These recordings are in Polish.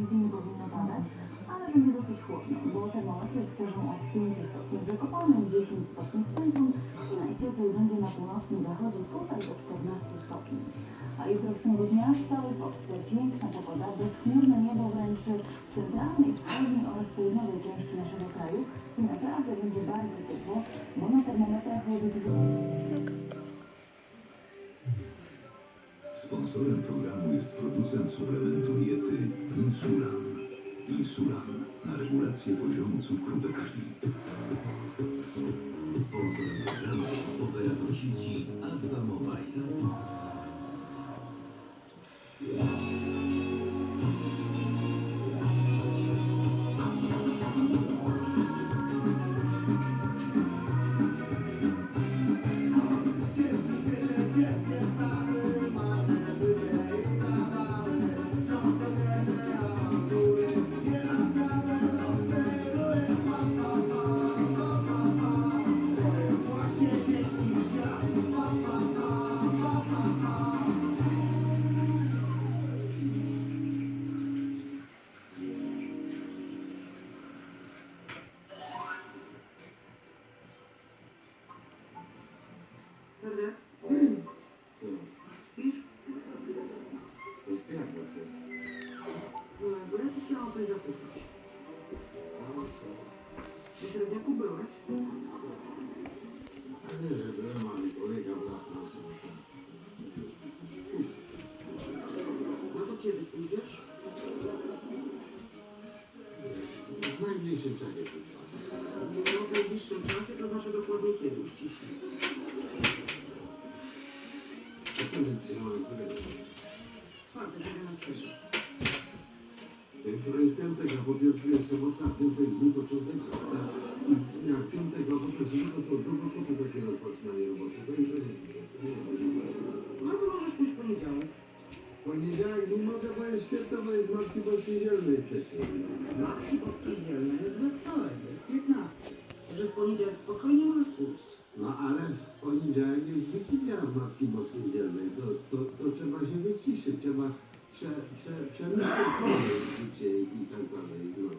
nigdzie nie powinno padać, ale będzie dosyć chłodno, bo termometry wskażą od 5 stopni w Zakopanem, 10 stopni w centrum i najcieplej będzie na północnym zachodzie, tutaj do 14 stopni. A jutro w ciągu dnia w całej Polsce piękna pogoda, bezchmurne niebo wręcz w centralnej, wschodniej oraz południowej części naszego kraju i naprawdę będzie bardzo ciepło, bo na termometrach odbije Sponsorem programu jest producent suplementu diety Insulan. Insulan na regulację poziomu cukru we krwi. Prawda? Śpisz? No, bo ja się chciałam o coś zapytać. W średniaku byłeś? No to kiedy pójdziesz? W najmniejszym czasie. No w najbliższym czasie, to znaczy dokładnie kiedy uściśle. Po piątku jest sobota, a piątek z dni początek, prawda? I piątek, a potem sobota, to drugo, po co takie rozpoczynanie robocze? To jest No to możesz pójść w poniedziałek. Poniedziałek, nie mogę, bo jest święto, bo jest Matki Boskiej Zielnej przecież. Matki Boskiej Dzielnej we wtorek, jest 15. Także w poniedziałek spokojnie możesz pójść. No ale w poniedziałek jest Wigilia Matki Boskiej Zielnej. Trzeba prze, prze, przemyśleć swoje życie i tak dalej. No.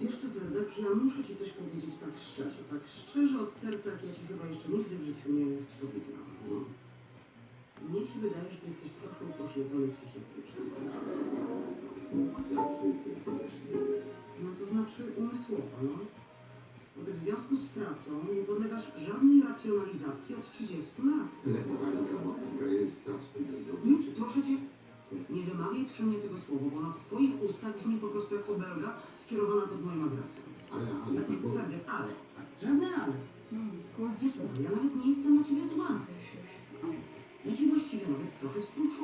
Wiesz co, Fredek, ja muszę ci coś powiedzieć tak szczerze, tak szczerze od serca, jak ja ci chyba jeszcze nigdy w życiu nie powiedziałam. No. Mnie się wydaje, że ty jesteś trochę upośledzony psychiatrycznie. No to znaczy umysłowo, no. Bo ty w związku z pracą nie podlegasz żadnej racjonalizacji od 30 lat. Lepowalinka przeklnie tego słowa, bo ono w twoich ustach brzmi po prostu jak obelga skierowana pod moim adresem. Ale, ale, Tak jak bo... twierdzę, ale. Tak, żadne ale. Hmm. Wysłuchaj, ja nawet nie jestem na ciebie zła. Ja ci właściwie nawet trochę współczuję.